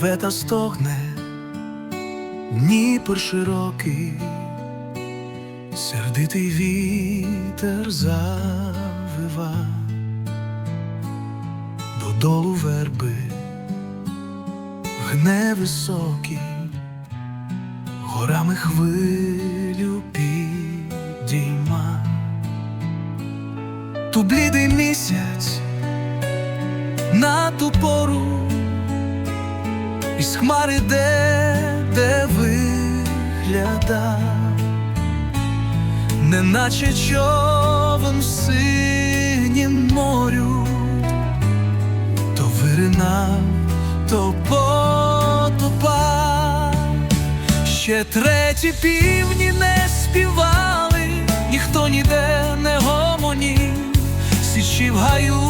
реве та стогне, Дніпр широкий, сердитий вітер завива, додолу верби гне високий, горами хвилю підійма. Ту блідий місяць на ту пору із хмари де, де вигляда, неначе човен синім морю, то виринав, то потопав. Ще треті півні не співали, ніхто ніде не гомонів, січі в гаю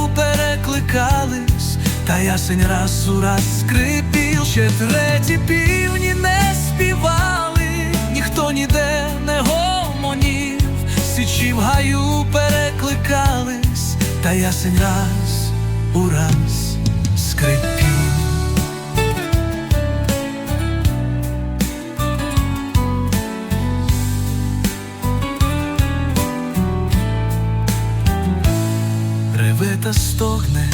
та ясень раз у раз скрипів. Ще треті півні не співали, ніхто ніде не гомонів, січі в гаю перекликались, та ясень раз у раз скрипів. реве та стогне,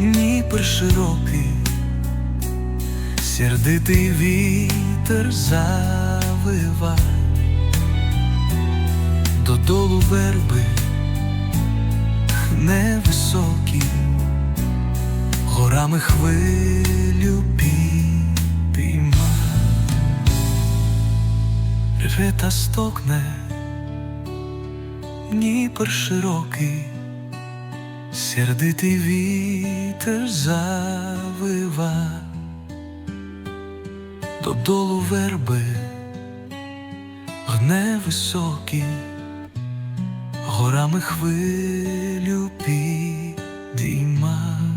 Дніпр широкий, сердитий вітер завива, додолу верби невисокі, горами хвилю підійма, реве та стогне, Дніпр широкий. Сердитий вітер завива, додолу верби гне високі, горами хвилю підійма.